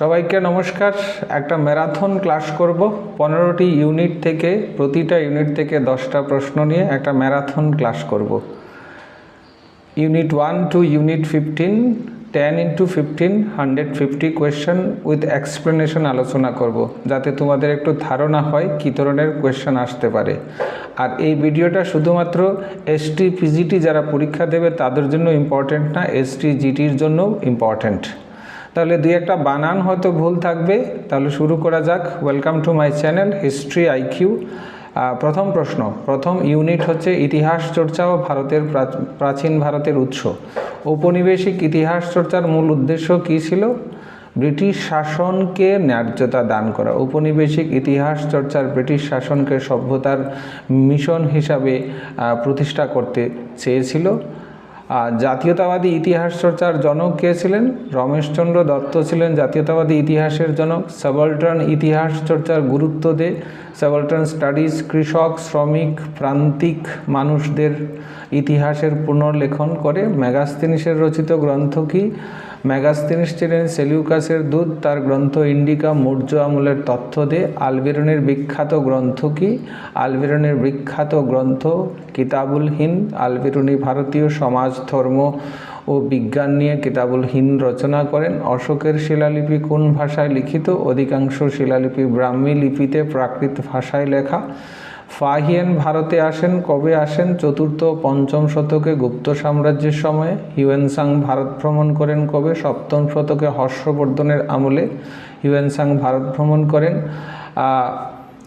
সবাইকে নমস্কার। একটা ম্যারাথন ক্লাস করব। পনেরোটি ইউনিট থেকে, প্রতিটা ইউনিট থেকে দশটা প্রশ্ন নিয়ে একটা ম্যারাথন ক্লাস করব। Unit one two unit fifteen, ten into fifteen, hundred fifty question with explanation আলোচনা করব। যাতে তোমাদের একটু ধারণা হয় কী ধরনের কোয়েশ্চেন আসতে পারে। আর এই ভিডিওটা শুধুমাত্র এসটি পিজিটি যারা পরীক্ষা দেবে, তাদের জন্য ইম্পর্ট্যান্ট না। এসটি জিটির জন্যও ইম্পর্ট্যান্ট তাহলে দুই একটা বানান হয়তো ভুল থাকবে। তাহলে শুরু করা যাক। Welcome to my channel history IQ প্রথম প্রশ্ন। প্রথম ইউনিট হচ্ছে ইতিহাস চর্চা ও ভারতের প্রাচীন ভারতের উৎস। ঔপনিবেশিক ইতিহাস চর্চার মূল উদ্দেশ্য কী ছিল? ব্রিটিশ শাসনকে ন্যায্যতা দান করা। ঔপনিবেশিক ইতিহাস চর্চার ব্রিটিশ শাসনকে সভ্যতার মিশন হিসাবে প্রতিষ্ঠা করতে চেয়েছিল। আর জাতীয়তাবাদী ইতিহাস চর্চার জনক কে ছিলেন? রমেশচন্দ্র দত্ত ছিলেন জাতীয়তাবাদী ইতিহাসের জনক। সাবলটন ইতিহাস চর্চার গুরুত্ব দে। সাবলটন স্টাডিজ কৃষক, শ্রমিক, প্রান্তিক মানুষদের ইতিহাসের পুনর্লেখন করে। ম্যাগাস্তিনিসের রচিত গ্রন্থ কি? ম্যাগাস্তিনিস ছিলেন সেলিউকাসের দূত। তার গ্রন্থ ইন্ডিকা মৌর্য আমলের তথ্য দে আলবেরনের বিখ্যাত গ্রন্থ কি? আলবেরনের বিখ্যাত গ্রন্থ কিতাবুল হিন্দ। আলবেরুনি ভারতীয় সমাজ, ধর্ম ও বিজ্ঞান নিয়ে কিতাবুল হিন্দ রচনা করেন। অশোকের শিলালিপি কোন ভাষায় লিখিত? অধিকাংশ শিলালিপি ব্রাহ্মী লিপিতে প্রাকৃত ভাষায় লেখা। ফাহিয়ান ভারতে আসেন কবে আসেন? চতুর্থ পঞ্চম শতকে গুপ্ত সাম্রাজ্যের সময়ে। হিউয়েনসাং ভারত ভ্রমণ করেন কবে? সপ্তম শতকে হর্ষবর্ধনের আমলে হিউয়েনসাং ভারত ভ্রমণ করেন।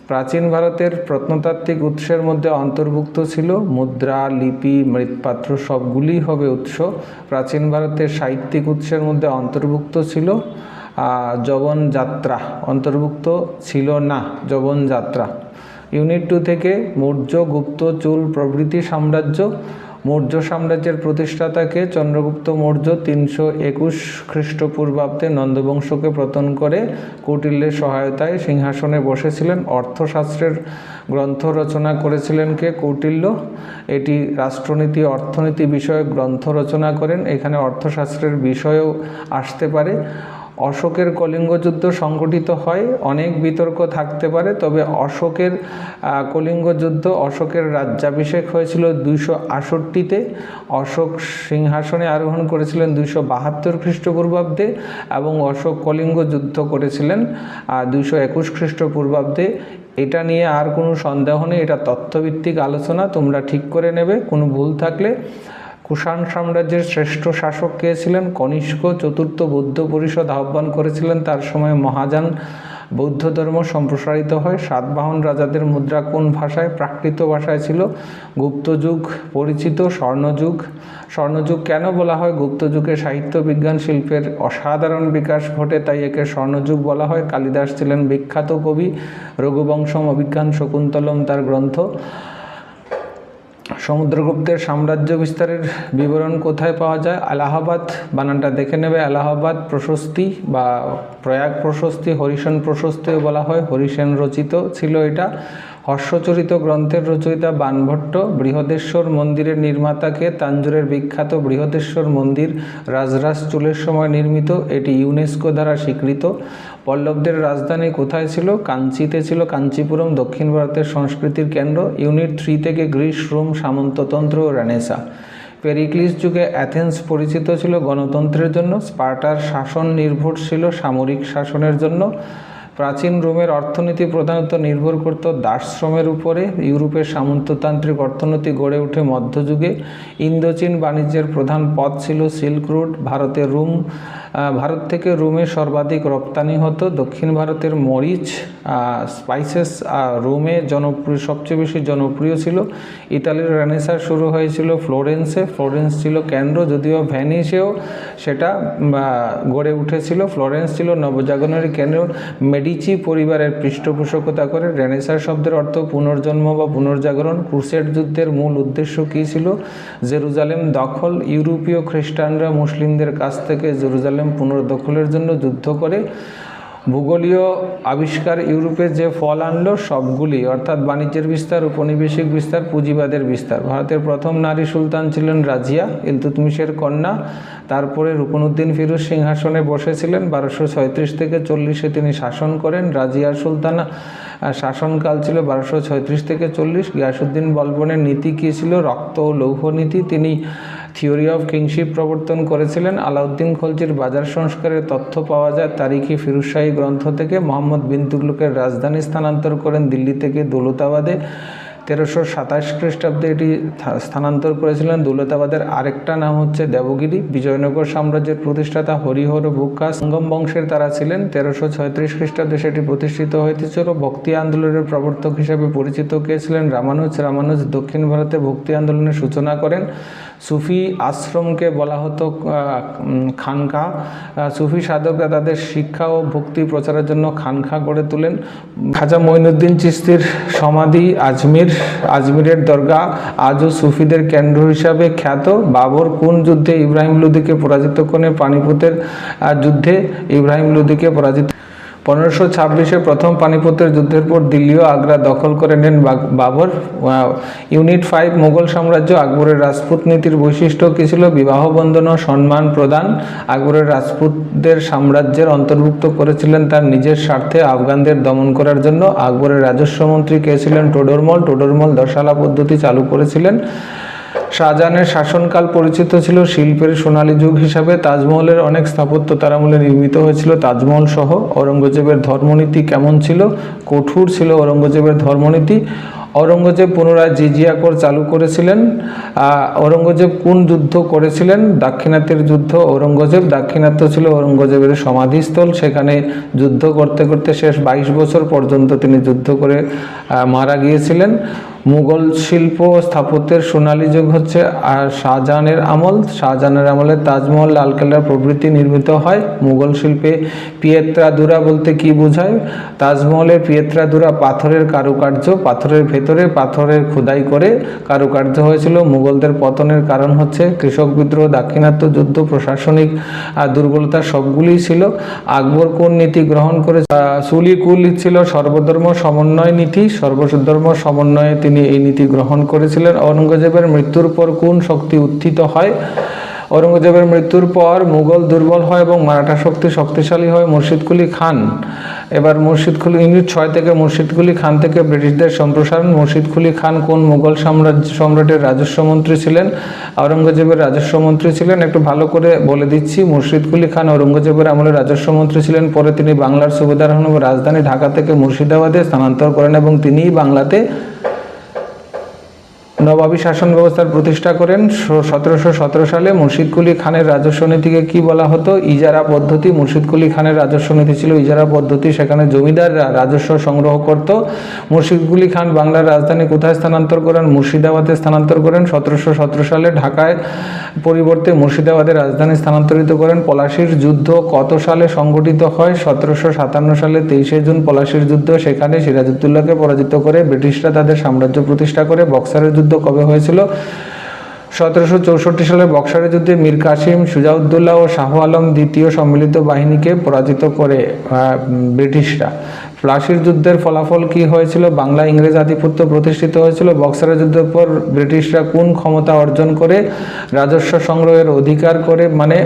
প্রাচীন ভারতের প্রত্নতাত্ত্বিক উৎসের মধ্যে অন্তর্ভুক্ত ছিল মুদ্রা লিপি মৃৎপাত্র সবগুলিই হবে উৎস। প্রাচীন ভারতের সাহিত্যিক উৎসের মধ্যে অন্তর্ভুক্ত ছিল আহ, যবন যাত্রা অন্তর্ভুক্ত ছিল না যবন যাত্রা ইউনিট টু থেকে মৌর্য গুপ্ত চুল প্রভৃতি সাম্রাজ্য। মৌর্য সাম্রাজ্যের প্রতিষ্ঠাতাকে চন্দ্রগুপ্ত মৌর্য তিনশো একুশ খ্রিস্টপূর্বাব্দে নন্দবংশকে প্রতন করে কৌটিল্যের সহায়তায় সিংহাসনে বসেছিলেন। অর্থশাস্ত্রের গ্রন্থ রচনা করেছিলেন কে? কৌটিল্য। এটি রাষ্ট্রনীতি, অর্থনীতি বিষয়ক গ্রন্থ রচনা করেন। এখানে অর্থশাস্ত্রের বিষয়ও আসতে পারে। অশোকের কলিঙ্গ যুদ্ধ সংগঠিত হয়, অনেক বিতর্ক থাকতে পারে, তবে অশোকের কলিঙ্গ যুদ্ধ অশোকের রাজ্যাভিষেক হয়েছিল দুইশো আষট্টিতে অশোক সিংহাসনে আরোহণ করেছিলেন দুইশো বাহাত্তর খ্রিস্টপূর্বাব্দে এবং অশোক কলিঙ্গ যুদ্ধ করেছিলেন দুইশো একুশ খ্রিস্টপূর্বাব্দে। এটা নিয়ে আর কোনো সন্দেহ নেই, এটা তথ্যভিত্তিক আলোচনা, তোমরা ঠিক করে নেবে, কোনো ভুল থাকলে। কুষাণ সাম্রাজ্যের শ্রেষ্ঠ শাসক কে ছিলেন? কনিষ্ক চতুর্থ বৌদ্ধ পরিষদ আহ্বান করেছিলেন। তার সময় মহাযান বৌদ্ধ ধর্ম সম্প্রসারিত হয়। সাতবাহন রাজাদের মুদ্রা কোন ভাষায়? প্রাকৃত ভাষায় ছিল গুপ্তযুগ, পরিচিত স্বর্ণযুগ। স্বর্ণযুগ কেন বলা হয়? গুপ্তযুগে সাহিত্য বিজ্ঞান শিল্পের অসাধারণ বিকাশ ঘটে, তাই একে স্বর্ণযুগ বলা হয়। কালিদাস ছিলেন বিখ্যাত কবি। রঘুবংশম অভিজ্ঞান শকুন্তলম তার গ্রন্থ। সমুদ্রগুপ্তের সাম্রাজ্য বিস্তারের বিবরণ কোথায় পাওয়া যায়? এলাহাবাদ, বানানটা দেখে নেবে। এলাহাবাদ প্রশস্তি বা প্রয়াগ প্রশস্তি হরিশন প্রশস্তিও বলা হয়। হরিসেন রচিত ছিল এটা। হর্ষচরিত গ্রন্থের রচয়িতা বানভট্ট, বৃহদেশ্বর মন্দিরের নির্মাতাকে তাঞ্জোরের বিখ্যাত বৃহদেশ্বর মন্দির রাজরাজ চুলের সময় নির্মিত, এটি ইউনেস্কো দ্বারা স্বীকৃত। পল্লবদের রাজধানী কোথায় ছিল? কাঞ্চিতে ছিল কাঞ্চিপুরম, দক্ষিণ ভারতের সংস্কৃতির কেন্দ্র, ইউনিট থ্রি থেকে গ্রিস, রোম, সামন্ততন্ত্র ও রেনেসা। পেরিক্লিস যুগে অ্যাথেন্স পরিচিত ছিল গণতন্ত্রের জন্য, স্পার্টার শাসন নির্ভর ছিল সামরিক শাসনের জন্য। প্রাচীন রোমের অর্থনীতি প্রধানত নির্ভর করত দাসশ্রমের উপরে। ইউরোপের সামন্ততান্ত্রিক অর্থনীতি গড়ে ওঠে মধ্যযুগে। ইন্দোচীন বাণিজ্যের প্রধান পথ ছিল সিল্ক রুট। ভারতের রুম ভারত থেকে রোমে সর্বাধিক রপ্তানি হতো। দক্ষিণ ভারতের মরিচ স্পাইসেস রোমে জনপ্রিয়, সবচেয়ে বেশি জনপ্রিয় ছিল। ইতালির রেনেসার শুরু হয়েছিল ফ্লোরেন্সে। ফ্লোরেন্স ছিল কেন্দ্র, যদিও ভ্যানিসেও সেটা গড়ে উঠেছিল। ফ্লোরেন্স ছিল নবজাগরণের কেন্দ্র। মেডিচি পরিবারের পৃষ্ঠপোষকতা করে রেনেসার শব্দের অর্থ পুনর্জন্ম বা পুনর্জাগরণ। ক্রুসেড যুদ্ধের মূল উদ্দেশ্য কী ছিল? জেরুজালেম দখল। ইউরোপীয় খ্রিস্টানরা মুসলিমদের কাছ থেকে জেরুজালেম পুনর্দখলের জন্য যুদ্ধ করে। ভূগোলীয় আবিষ্কার ইউরোপে যে ফল আনলো সবগুলি, অর্থাৎ বাণিজ্যের বিস্তার উপনিবেশিক বিস্তার, পুঁজিবাদের বিস্তার। ভারতের প্রথম নারী সুলতান ছিলেন রাজিয়া, ইলতুতমিশের কন্যা। তারপরে রুকনুদ্দিন ফিরুজ সিংহাসনে বসেছিলেন। বারোশো ছয়ত্রিশ থেকে চল্লিশে তিনি শাসন করেন। রাজিয়া সুলতানা শাসনকাল ছিল বারোশো ছয়ত্রিশ থেকে চল্লিশ। গিয়াসুদ্দিন বলবনের নীতি কী ছিল? রক্ত ও লৌহ নীতি। তিনি থিওরি অফ কিংশিপ প্রবর্তন করেছিলেন আলাউদ্দিন খলজির বাজার সংস্কারের তথ্য পাওয়া যায় তারিখি ফিরুজশাহী গ্রন্থ থেকে মোহাম্মদ বিন তুগলকের রাজধানী স্থানান্তর করেন দিল্লি থেকে দৌলতাবাদে। তেরোশো সাতাশ খ্রিস্টাব্দে এটি স্থানান্তর করেছিলেন। দৌলতাবাদের আরেকটা নাম হচ্ছে দেবগিরি। বিজয়নগর সাম্রাজ্যের প্রতিষ্ঠাতা হরিহর বুক্কা সঙ্গম বংশের তারা ছিলেন। তেরোশো ছয়ত্রিশ খ্রিস্টাব্দে সেটি প্রতিষ্ঠিত হয়েছিল। ভক্তি আন্দোলনের প্রবর্তক হিসেবে পরিচিত কে ছিলেন? রামানুজ। রামানুজ দক্ষিণ ভারতে ভক্তি আন্দোলনের সূচনা করেন। সুফি আশ্রমকে বলা হতো খানকা। সুফি সাধকরা তাদের শিক্ষা ও ভক্তি প্রচারের জন্য খানকা গড়ে তোলেন। খাজা মঈনুদ্দিন চিস্তির সমাধি আজমির আজমিরের দরগা আজও সুফিদের কেন্দ্র হিসাবে খ্যাত। বাবর কোন যুদ্ধে ইব্রাহিম লোদিকে পরাজিত করে পানিপথের আহ, যুদ্ধে ইব্রাহিম লোদিকে পরাজিত পনেরোশো ছাব্বিশে প্রথম পানিপথের যুদ্ধের পর দিল্লি ও আগ্রা দখল করে নেন বাবর। ইউনিট ফাইভ মোগল সাম্রাজ্য আকবরের রাজপুত নীতির বৈশিষ্ট্য কী ছিল? বিবাহ বন্ধন ও সম্মান প্রদান। আকবরের রাজপুতদের সাম্রাজ্যের অন্তর্ভুক্ত করেছিলেন তার নিজের স্বার্থে আফগানদের দমন করার জন্য। আকবরের রাজস্ব মন্ত্রী কে ছিলেন? টোডরমল। টোডরমল দশালা পদ্ধতি চালু করেছিলেন। শাহজাহানের শাসনকাল পরিচিত ছিল শিল্পের সোনালী যুগ হিসাবে। তাজমহলের অনেক স্থাপত্য তারামূলে নির্মিত হয়েছিল। তাজমহল সহ ঔরঙ্গজেবের ধর্মনীতি কেমন ছিল? কঠোর ছিল ঔরঙ্গজেবের ধর্মনীতি। ঔরঙ্গজেব পুনরায় জিজিয়া কর চালু করেছিলেন। ঔরঙ্গজেব কোন যুদ্ধ করেছিলেন? দাক্ষিণাত্যের যুদ্ধ, ঔরঙ্গজেব দাক্ষিণাত্য ছিল ঔরঙ্গজেবের সমাধিস্থল। সেখানে যুদ্ধ করতে করতে শেষ বাইশ বছর পর্যন্ত তিনি যুদ্ধ করে মারা গিয়েছিলেন। মুঘল শিল্প ও স্থাপত্যের সোনালী যুগ হচ্ছে আর শাহজাহানের আমল। শাহজাহানের আমলে তাজমহল লালকেল্লা প্রভৃতি নির্মিত হয়। মুঘল শিল্পে পিয়েত্রাদুরা বলতে কি বোঝায়? তাজমহলের পিয়েত্রাদুরা পাথরের কারুকার্য পাথরের ভেতরে পাথরের খোদাই করে কারুকার্য হয়েছিল। মুঘলদের পতনের কারণ হচ্ছে কৃষক বিদ্রোহ দাক্ষিণাত্য যুদ্ধ প্রশাসনিক দুর্বলতা সবগুলিই ছিল। আকবর কোন নীতি গ্রহণ করে আহ, সুলি কুল ছিল সর্বধর্ম সমন্বয় নীতি সর্বধর্ম সমন্বয়ে তিনি এই নীতি গ্রহণ করেছিলেন। ঔরঙ্গজেবের মৃত্যুর পর কোন শক্তি উত্থিত হয়? ঔরঙ্গজেবের মৃত্যুর পর মুঘল দুর্বল হয় এবং মারাঠা শক্তি শক্তিশালী হয় মুর্শিদকুলি খান। এবার মুর্শিদকুলি ইউনিট ছয় থেকে মুর্শিদকুলি খান থেকে ব্রিটিশদের সম্প্রসারণ। মুর্শিদকুলি খান কোন মুঘল সাম্রাজ্য, সম্রাটের রাজস্ব মন্ত্রী ছিলেন? আওরঙ্গজেবের রাজস্ব মন্ত্রী ছিলেন, একটু ভালো করে বলে দিচ্ছি। মুর্শিদকুলি খান ঔরঙ্গজেবের আমলে রাজস্ব মন্ত্রী ছিলেন। পরে তিনি বাংলার সুবেদার রাজধানী ঢাকা থেকে মুর্শিদাবাদে স্থানান্তর করেন এবং তিনিই বাংলাতে নবাবী শাসন ব্যবস্থার প্রতিষ্ঠা করেন। সতেরোশো সতেরো সালে মুর্শিদকুলি খানের রাজস্ব নীতিকে কি বলা হতো? ইজারা পদ্ধতি। মুর্শিদকুলি খানের রাজস্ব নীতি ছিল ইজারা পদ্ধতি। সেখানে জমিদাররা রাজস্ব সংগ্রহ করত। মুর্শিদকুলি খান বাংলার রাজধানী কোথায় স্থানান্তর করেন? মুর্শিদাবাদে স্থানান্তর করেন। সতেরোশো সতেরো সালে ঢাকায় পরিবর্তে মুর্শিদাবাদের রাজধানী স্থানান্তরিত করেন। পলাশির যুদ্ধ কত সালে সংগঠিত হয়? সতেরোশো সাতান্ন সালে তেইশে জুন পলাশির যুদ্ধ। সেখানে সিরাজউদ্দৌলাকে পরাজিত করে ব্রিটিশরা তাদের সাম্রাজ্য প্রতিষ্ঠা করে। বক্সারের যুদ্ধ কবে হয়েছিল? সতেরোশো চৌষট্টি সালে বক্সারের যুদ্ধে মীর কাসিম, সুজাউদ্দৌলা ও শাহ আলম দ্বিতীয় সম্মিলিত বাহিনীকে পরাজিত করে ব্রিটিশরা। প্লাসির যুদ্ধের ফলাফল কি হয়েছিল? বাংলা, ইংরেজ আধিপত্য প্রতিষ্ঠিত হয়েছিল। বক্সারের যুদ্ধের পর ব্রিটিশরা কোন ক্ষমতা অর্জন করে রাজস্ব সংগ্রহের অধিকার করে মানে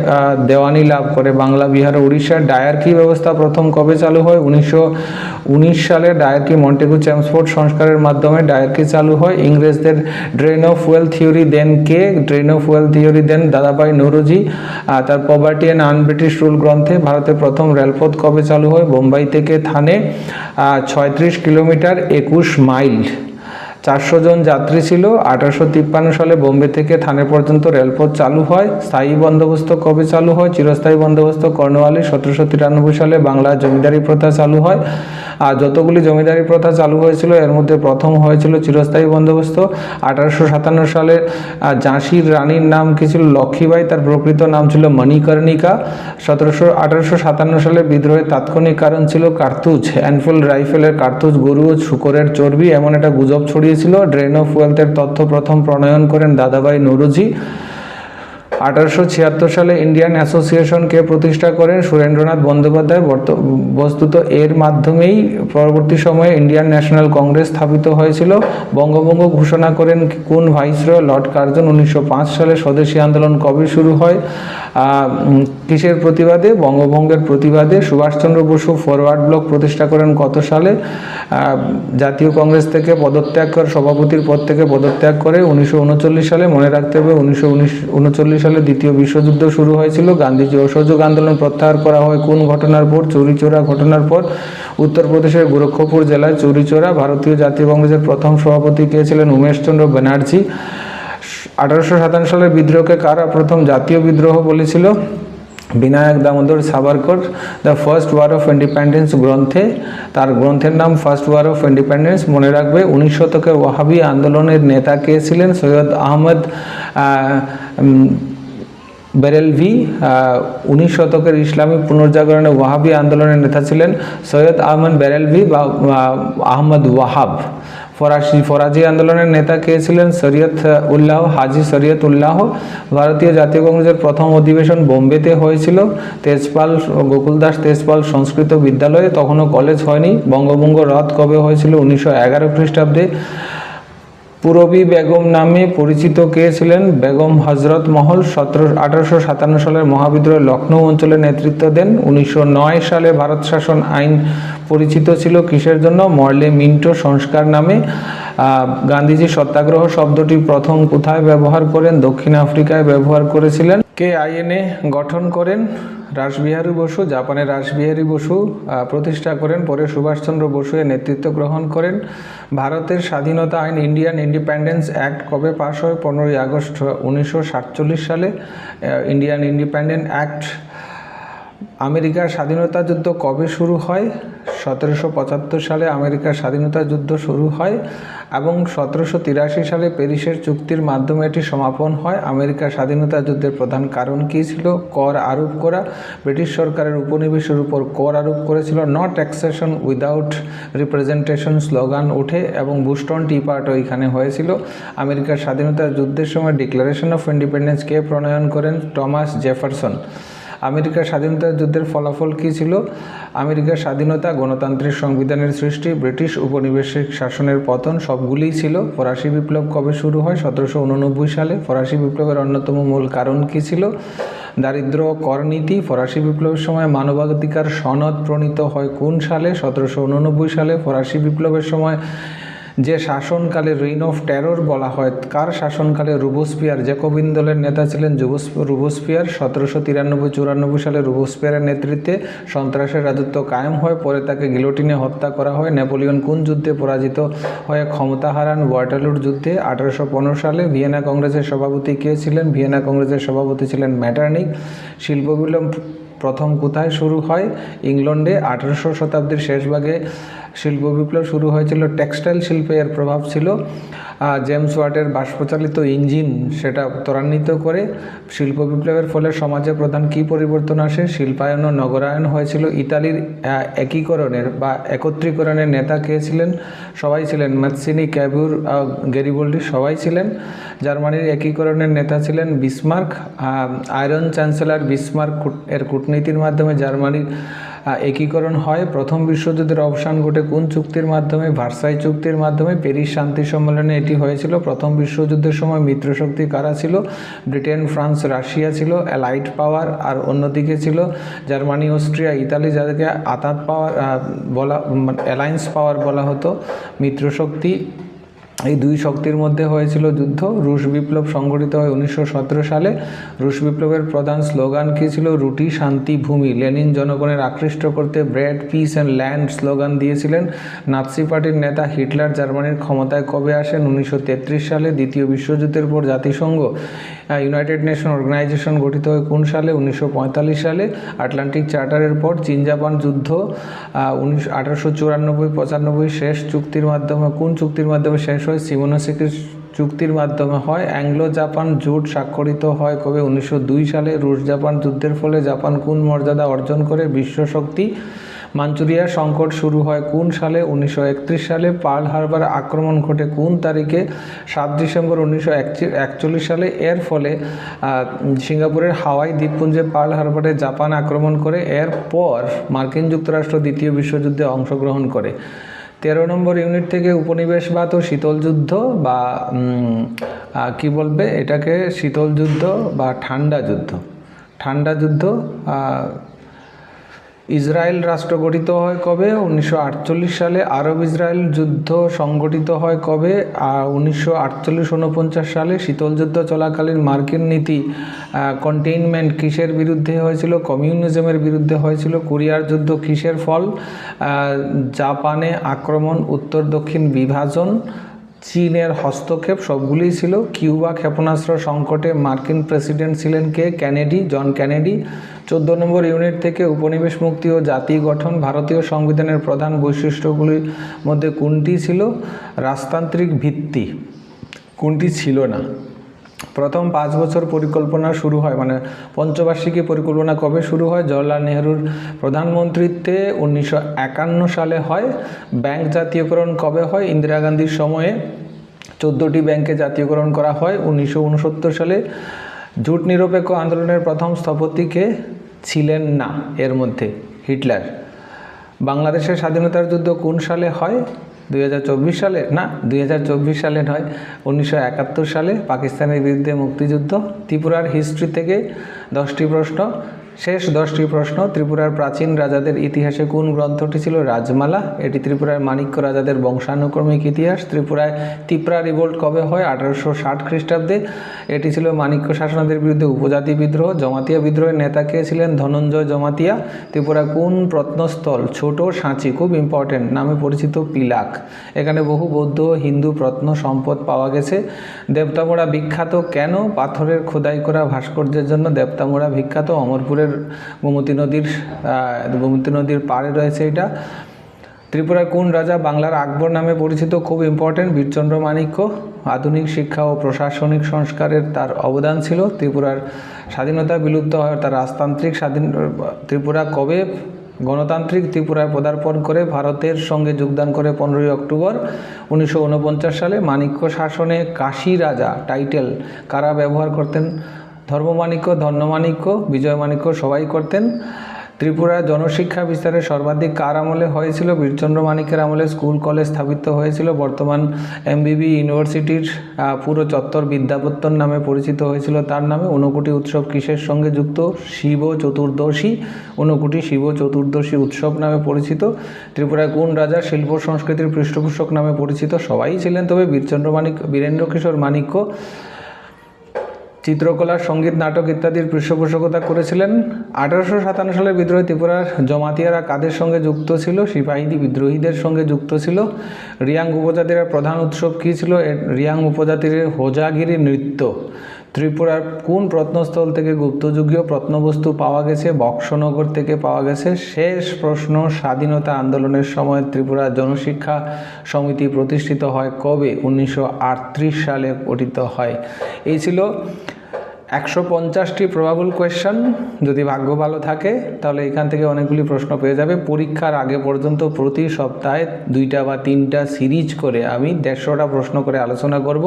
দেওয়ানি লাভ করে? বাংলা, বিহার উড়িষ্যার ডায়ার্কি ব্যবস্থা প্রথম কবে চালু হয়? উনিশশো উনিশ সালে ডায়ার্কি মন্টেগু চ্যামসফোর্ড সংস্কারের মাধ্যমে ডায়ার্কি চালু হয়? ইংরেজদের ড্রেন অফ ওয়েল থিওরি দেন কে? ড্রেন অফ ওয়েল থিওরি দেন দাদাভাই নৌরোজি তার poverty and un British rule গ্রন্থে ভারতের প্রথম রেলপথ কবে চালু হয়? বোম্বাই থেকে থানে। ছয়ত্রিশ কিলোমিটার একুশ মাইল। চারশো জন যাত্রী ছিল। আঠারোশো তিপ্পান্ন সালে বোম্বে থেকে থানে পর্যন্ত রেলপথ চালু হয়। স্থায়ী বন্দোবস্ত কবে চালু হয়? চিরস্থায়ী বন্দোবস্ত কর্নওয়ালি সতেরোশো তিরানব্বই সালে বাংলা জমিদারি প্রথা চালু হয়। আর যতগুলি জমিদারি প্রথা চালু হয়েছিল, এর মধ্যে প্রথম হয়েছিল চিরস্থায়ী বন্দোবস্ত। আঠারোশো সাতান্ন সালে ঝাঁসির রানীর নাম কি ছিল? লক্ষ্মীবাই তার প্রকৃত নাম ছিল মণিকর্ণিকা। সতেরোশো আঠারোশো সাতান্ন সালে বিদ্রোহের তাৎক্ষণিক কারণ ছিল কার্তুজ। অ্যানফিল্ড রাইফেলের কার্তুজ, গরু ও শুকরের চর্বি, এমন একটা গুজব ছড়িয়েছিল ড্রেন অফ ওয়েলথের তথ্য প্রথম প্রণয়ন করেন দাদাভাই নৌরুজি। আঠারোশো ছিয়াত্তর সালে ইন্ডিয়ান অ্যাসোসিয়েশনকে প্রতিষ্ঠা করেন সুরেন্দ্রনাথ বন্দ্যোপাধ্যায়। বর্ত- বস্তুত এর মাধ্যমেই পরবর্তী সময়ে ইন্ডিয়ান ন্যাশনাল কংগ্রেস স্থাপিত হয়েছিল। বঙ্গভঙ্গ ঘোষণা করেন কোন ভাইসরয় লর্ড কার্জন উনিশশো পাঁচ সালে স্বদেশী আন্দোলন কবে শুরু হয়? কিসের প্রতিবাদে? বঙ্গভঙ্গের প্রতিবাদে সুভাষচন্দ্র বসু ফরওয়ার্ড ব্লক প্রতিষ্ঠা করেন কত সালে? জাতীয় কংগ্রেস থেকে পদত্যাগ করে সভাপতির পদ থেকে পদত্যাগ করে উনিশশো উনচল্লিশ সালে মনে রাখতে হবে, উনিশশো উনচল্লিশ সালে দ্বিতীয় বিশ্বযুদ্ধ শুরু হয়েছিল। গান্ধীজি অসহযোগ আন্দোলন প্রত্যাহার করা হয় কোন ঘটনার পর? চৌরিচোরা ঘটনার পর। উত্তরপ্রদেশের গোরক্ষপুর জেলায় চৌরিচোরা ভারতীয় জাতীয় কংগ্রেসের প্রথম সভাপতি কে ছিলেন উমেশচন্দ্র ব্যানার্জি। আঠারোশো সাতান্ন সালের বিদ্রোহকে কারা প্রথম জাতীয় বিদ্রোহ বলেছিল? Vinayak Damodar Savarkar, the first war of independence গ্রন্থে। তার গ্রন্থের নাম ফার্স্ট ওয়ার অফ ইন্ডিপেন্ডেন্স। মনে রাখবে, উনিশ শতকের ওয়াহাবি আন্দোলনের নেতা কে ছিলেন? সৈয়দ আহমদ বেরেলভি উনিশ শতকের ইসলামী পুনর্জাগরণে ওয়াহাবি আন্দোলনের নেতা ছিলেন সৈয়দ আহমদ বেরেলভি বা আহ, আহমদ ওয়াহাব। ফরাসি ফরাজি আন্দোলনের নেতা কে ছিলেন? শরীয়ত উল্লাহ হাজি শরীয়ত উল্লাহ। ভারতীয় জাতীয় কংগ্রেসের প্রথম অধিবেশন বোম্বেতে হয়েছিল। তেজপাল গোকুলদাস তেজপাল সংস্কৃত বিদ্যালয়ে তখনও কলেজ হয়নি। বঙ্গভঙ্গ রদ কবে হয়েছিল? উনিশশো এগারো খ্রিস্টাব্দে। পুরবী বেগম নামে পরিচিত কে ছিলেন? বেগম হজরত মহল সতেরো, আঠারোশো সাতান্ন সালের মহাবিদ্রোহে লখনৌ অঞ্চলে নেতৃত্ব দেন। উনিশশো নয় সালে ভারত শাসন আইন পরিচিত ছিল কিসের জন্য? মর্লে মিন্টো সংস্কার নামে। গান্ধীজি সত্যাগ্রহ শব্দটি প্রথম কোথায় ব্যবহার করেন? দক্ষিণ আফ্রিকায় ব্যবহার করেছিলেন। কে আইএনএ গঠন করেন? রাসবিহারী বসু, জাপানের রাসবিহারী বসু প্রতিষ্ঠা করেন। পরে সুভাষচন্দ্র বসু এর নেতৃত্ব গ্রহণ করেন। ভারতের স্বাধীনতা আইন ইন্ডিয়ান ইন্ডিপেন্ডেন্স অ্যাক্ট কবে পাশ হয়? পনেরোই আগস্ট উনিশশো সাতচল্লিশ সালে। ইন্ডিয়ান ইন্ডিপেন্ডেন্ট অ্যাক্ট, আমেরিকার স্বাধীনতা যুদ্ধ কবে শুরু হয়? সতেরোশো পঁচাত্তর সালে আমেরিকার স্বাধীনতা যুদ্ধ শুরু হয়। এবং সতেরোশো তিরাশি সালে প্যারিসের চুক্তির মাধ্যমে এটি সমাপন হয়। আমেরিকার স্বাধীনতা যুদ্ধের প্রধান কারণ কী ছিল? কর আরোপ করা। ব্রিটিশ সরকারের উপনিবেশের উপর কর আরোপ করেছিল। Not taxation without representation slogan ওঠে এবং বুস্টন টি পার্টও এখানে হয়েছিল। আমেরিকার স্বাধীনতা যুদ্ধের সময় ডিক্লারেশন অফ ইন্ডিপেন্ডেন্স কে প্রণয়ন করেন? টমাস জেফারসন আমেরিকার স্বাধীনতা যুদ্ধের ফলাফল কী ছিল? আমেরিকার স্বাধীনতা, গণতান্ত্রিক সংবিধানের সৃষ্টি, ব্রিটিশ উপনিবেশিক শাসনের পতন, সবগুলিই ছিল। ফরাসি বিপ্লব কবে শুরু হয়? সতেরোশো উননব্বই সালে। ফরাসি বিপ্লবের অন্যতম মূল কারণ কী ছিল? দারিদ্র করনীতি ফরাসি বিপ্লবের সময় মানবাধিকার সনদ প্রণীত হয় কোন সালে? সতেরোশো উননব্বই সালে। ফরাসি বিপ্লবের সময় যে শাসনকালে রেইন অফ টেরর বলা হয়, কার শাসনকালে রুবোস্পিয়ার জ্যাকোবিন দলের নেতা ছিলেন জুবোস- রুবোস্পিয়ার সতেরোশো তিরানব্বই চুরানব্বই সালে রুবোস্পিয়ারের নেতৃত্বে সন্ত্রাসের রাজত্ব কায়েম হয়, পরে তাকে গিলোটিনে হত্যা করা হয়। নেপোলিয়ন কোন যুদ্ধে পরাজিত হয়ে ক্ষমতা হারান? ওয়াটারলুর যুদ্ধে আঠারোশো পনেরো সালে ভিয়েনা কংগ্রেসের সভাপতি কে ছিলেন? ভিয়েনা কংগ্রেসের সভাপতি ছিলেন ম্যাটার্নিক। শিল্প প্রথম কোথায় শুরু হয়? ইংল্যান্ডে আঠারোশো শতাব্দীর শেষভাগে শিল্প বিপ্লব শুরু হয়েছিল, টেক্সটাইল শিল্পে এর প্রভাব ছিল। জেমস ওয়াটের বাষ্পচালিত ইঞ্জিন সেটা ত্বরান্বিত করে শিল্প বিপ্লবের ফলে সমাজে প্রধান কী পরিবর্তন আসে? শিল্পায়ন ও নগরায়ন হয়েছিল। ইতালির একীকরণের বা একত্রীকরণের নেতা কে ছিলেন? সবাই ছিলেন ম্যাথসিনি ক্যাবুর গেরিবোল্ডি সবাই ছিলেন। জার্মানির একীকরণের নেতা ছিলেন বিসমার্ক। আয়রন চ্যান্সেলর বিসমার্ক এর কূটনীতির মাধ্যমে জার্মানির একীকরণ হয়। প্রথম বিশ্বযুদ্ধের অবসান ঘটে কোন চুক্তির মাধ্যমে? ভার্সাই চুক্তির মাধ্যমে। প্যারিস শান্তি সম্মেলনে এটি হয়েছিল। প্রথম বিশ্বযুদ্ধের সময় মিত্রশক্তি কারা ছিল? ব্রিটেন, ফ্রান্স, রাশিয়া ছিল অ্যালাইট পাওয়ার আর অন্যদিকে ছিল জার্মানি, অস্ট্রিয়া, ইতালি যাদেরকে আতাত পাওয়ার বলা অ্যালায়েন্স পাওয়ার বলা হতো। মিত্রশক্তি এই দুই শক্তির মধ্যে হয়েছিল যুদ্ধ। রুশ বিপ্লব সংঘটিত হয় উনিশশো সতেরো সালে। রুশ বিপ্লবের প্রধান স্লোগান কী ছিল? রুটি শান্তি ভূমি। লেনিন জনগণের আকৃষ্ট করতে bread, peace and land slogan দিয়েছিলেন। নাৎসি পার্টির নেতা হিটলার জার্মানির ক্ষমতায় কবে আসেন? উনিশশো তেত্রিশ সালে, দ্বিতীয় বিশ্বযুদ্ধের পর জাতিসংঘ। ইউনাইটেড নেশন অর্গানাইজেশন গঠিত হয় কোন সালে? উনিশশো পঁয়তাল্লিশ সালে। আটলান্টিক চার্টারের পর চীন জাপান যুদ্ধ উনিশশো আঠারোশো চুরানব্বই, পঁচানব্বই শেষ চুক্তির মাধ্যমে, কোন চুক্তির মাধ্যমে শেষ হয়? সিমোনোসেকির চুক্তির মাধ্যমে হয়। অ্যাংলো জাপান জোট স্বাক্ষরিত হয় কবে? উনিশশো দুই সালে। রুশ জাপান যুদ্ধের ফলে জাপান কোন মর্যাদা অর্জন করে? বিশ্ব শক্তি মাঞ্চুরিয়া সংকট শুরু হয় কোন সালে? উনিশশো একত্রিশ সালে পার্ল হারবার আক্রমণ ঘটে কোন তারিখে? সাত ডিসেম্বর উনিশশো একচল্লিশ সালে। এর ফলে সিঙ্গাপুরের হাওয়াই দ্বীপপুঞ্জে পার্ল হারবারে জাপান আক্রমণ করে। এরপর মার্কিন যুক্তরাষ্ট্র দ্বিতীয় বিশ্বযুদ্ধে অংশগ্রহণ করে। তেরো নম্বর ইউনিট থেকে উপনিবেশবাদ ও শীতল যুদ্ধ বা কি বলবে? এটাকে শীতল যুদ্ধ বা ঠান্ডা যুদ্ধ। ঠান্ডা যুদ্ধ ইসরায়েল রাষ্ট্র গঠিত হয় কবে? উনিশশো আটচল্লিশ সালে আরব ইসরায়েল যুদ্ধ সংগঠিত হয় কবে? আর উনিশশো আটচল্লিশ সালে শীতল যুদ্ধ চলাকালীন মার্কিন নীতি কন্টেইনমেন্ট কিসের বিরুদ্ধে হয়েছিল? কমিউনিজমের বিরুদ্ধে হয়েছিল। কোরিয়ার যুদ্ধ কিসের ফল? জাপানে আক্রমণ, উত্তর দক্ষিণ বিভাজন চীনের হস্তক্ষেপ সবগুলিই ছিল। কিউবা ক্ষেপণাস্ত্র সংকটে মার্কিন প্রেসিডেন্ট ছিলেন কে? ক্যানেডি জন ক্যানেডি চোদ্দ নম্বর ইউনিট থেকে উপনিবেশ মুক্তি ও জাতি গঠন ভারতীয় সংবিধানের প্রধান বৈশিষ্ট্যগুলির মধ্যে কোনটি ছিল? রাজতান্ত্রিক ভিত্তি। কোনটি ছিল না? প্রথম পাঁচ বছর পরিকল্পনা শুরু হয় মানে পঞ্চবার্ষিকী পরিকল্পনা কবে শুরু হয়? জওয়াহরলাল নেহরুর প্রধানমন্ত্রীত্বে উনিশশো একান্ন সালে হয়। ব্যাংক জাতীয়করণ কবে হয়? ইন্দিরা গান্ধীর সময়ে চোদ্দোটি ব্যাংকে জাতীয়করণ করা হয়। উনিশশো উনসত্তর সালে জোট নিরপেক্ষ আন্দোলনের প্রথম স্থপতিকে ছিলেন না? এর মধ্যে হিটলার। বাংলাদেশের স্বাধীনতার যুদ্ধ কোন সালে হয়? দুই হাজার চব্বিশ সালে, না, দুই হাজার চব্বিশ সালে নয়, উনিশশো সালে পাকিস্তানের বিরুদ্ধে মুক্তিযুদ্ধ, ত্রিপুরার হিস্ট্রি থেকে দশটি প্রশ্ন শেষ দশটি প্রশ্ন, ত্রিপুরার প্রাচীন রাজাদের ইতিহাসে কোন গ্রন্থটি ছিল রাজমালা? এটি ত্রিপুরার মাণিক্য রাজাদের বংশানুক্রমিক ইতিহাস। ত্রিপুরায় তিপ্রা রিভোল্ট কবে হয়? আঠারোশো ষাট খ্রিস্টাব্দে। এটি ছিল মাণিক্য শাসনাদের বিরুদ্ধে উপজাতি বিদ্রোহ। জমাতিয়া বিদ্রোহের নেতা কে ছিলেন? ধনঞ্জয় জমাতিয়া। ত্রিপুরা কোন প্রত্নস্থল? ছোট, সাঁচি, খুব ইম্পর্টেন্ট নামে পরিচিত পিলাক। এখানে বহু বৌদ্ধ, হিন্দু প্রত্ন সম্পদ পাওয়া গেছে। দেবতামোড়া বিখ্যাত কেন? পাথরের খোদাই করা ভাস্কর্যের জন্য দেবতামোড়া বিখ্যাত অমরপুরের গোমতী নদীর গোমতী নদীর পাড়ে রয়েছে এটা। ত্রিপুরার কোন রাজা বাংলার আকবর নামে পরিচিত? খুব ইম্পর্টেন্ট বীরচন্দ্র মাণিক্য। আধুনিক শিক্ষা ও প্রশাসনিক সংস্কারের তার অবদান ছিল। ত্রিপুরার স্বাধীনতা বিলুপ্ত হয় তার রাজতান্ত্রিক স্বাধীন, ত্রিপুরা কবে গণতান্ত্রিক ত্রিপুরায় পদার্পণ করে? ভারতের সঙ্গে যোগদান করে পনেরোই অক্টোবর উনিশশো উনপঞ্চাশ সালে মাণিক্য শাসনে কাশী রাজা টাইটেল কারা ব্যবহার করতেন? ধর্মমাণিক্য, ধন্যমাণিক্য, বিজয়মাণিক্য সবাই করতেন। ত্রিপুরার জনশিক্ষা বিস্তারে সর্বাধিক কার আমলে হয়েছিল? বীরচন্দ্র মানিকের আমলে স্কুল, কলেজ স্থাপিত হয়েছিল। বর্তমান এমবিবি ইউনিভার্সিটির পুরো চত্বর বিদ্যাপত্তন নামে পরিচিত হয়েছিল। তার নামে ঊনকোটি উৎসব কিসের সঙ্গে যুক্ত? শিব চতুর্দশী। ঊনকোটি শিব চতুর্দশী উৎসব নামে পরিচিত। ত্রিপুরায় কোন রাজা শিল্প সংস্কৃতির পৃষ্ঠপোষক নামে পরিচিত? সবাই ছিলেন তবে বীরচন্দ্র মানিক, বীরেন্দ্র কিশোর মাণিক্য চিত্রকলা, সংগীত, নাটক ইত্যাদির পৃষ্ঠপোষকতা করেছিলেন। আঠারোশো সাতান্ন সালে বিদ্রোহী ত্রিপুরার জমাতিয়ারা কাদের সঙ্গে যুক্ত ছিল? সিপাহীদি বিদ্রোহীদের সঙ্গে যুক্ত ছিল। রিয়াং উপজাতির প্রধান উৎসব কী ছিল? রিয়াং উপজাতির হোজাগিরি নৃত্য। ত্রিপুরার কোন প্রত্নস্থল থেকে গুপ্তযুগীয় প্রত্নবস্তু পাওয়া গেছে? বক্সনগর থেকে পাওয়া গেছে। শেষ প্রশ্ন, স্বাধীনতা আন্দোলনের সময় ত্রিপুরা জনশিক্ষা সমিতি প্রতিষ্ঠিত হয় কবে? উনিশশো আটত্রিশ সালে গঠিত হয়। এই ছিল একশো পঞ্চাশটি প্রবাবল কোয়েশ্চন যদি ভাগ্য ভালো থাকে, তাহলে এখান থেকে অনেকগুলি প্রশ্ন পেয়ে যাবে। পরীক্ষার আগে পর্যন্ত প্রতি সপ্তাহে দুইটা বা তিনটা সিরিজ করে আমি দেড়শোটা প্রশ্ন করে আলোচনা করব।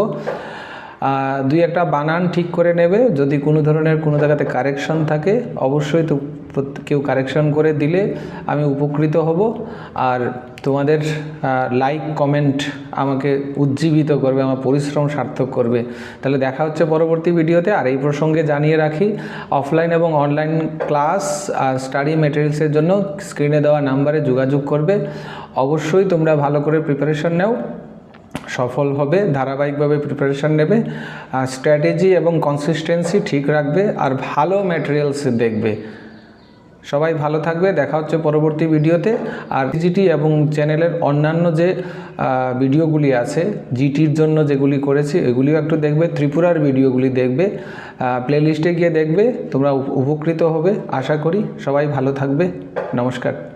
দুই একটা বানান ঠিক করে নেবে। যদি কোনো ধরনের কোনো জায়গাতে কারেকশন থাকে, অবশ্যই তো কেউ কারেকশন করে দিলে আমি উপকৃত হব। আর তোমাদের লাইক কমেন্ট আমাকে উজ্জীবিত করবে, আমার পরিশ্রম সার্থক করবে। তাহলে দেখা হচ্ছে পরবর্তী ভিডিওতে। আর এই প্রসঙ্গে জানিয়ে রাখি অফলাইন এবং অনলাইন ক্লাস আর স্টাডি মেটেরিয়ালসের জন্য স্ক্রিনে দেওয়া নাম্বারে যোগাযোগ করবে। অবশ্যই তোমরা ভালো করে প্রিপারেশন নাও। সফল হবে, ধারাবাহিকভাবে প্রিপারেশন নেবে, আর স্ট্র্যাটেজি এবং কনসিস্টেন্সি ঠিক রাখবে, আর ভালো ম্যাটেরিয়ালস দেখবে। সবাই ভালো থাকবে, দেখা হচ্ছে পরবর্তী ভিডিওতে। আর জিটি এবং চ্যানেলের অন্যান্য যে ভিডিওগুলি আছে জিটির জন্য যেগুলি করেছি, এগুলিও একটু দেখবে, ত্রিপুরার ভিডিওগুলি দেখবে প্লেলিস্টে গিয়ে দেখবে, তোমরা উপকৃত হবে। আশা করি সবাই ভালো থাকবে। নমস্কার।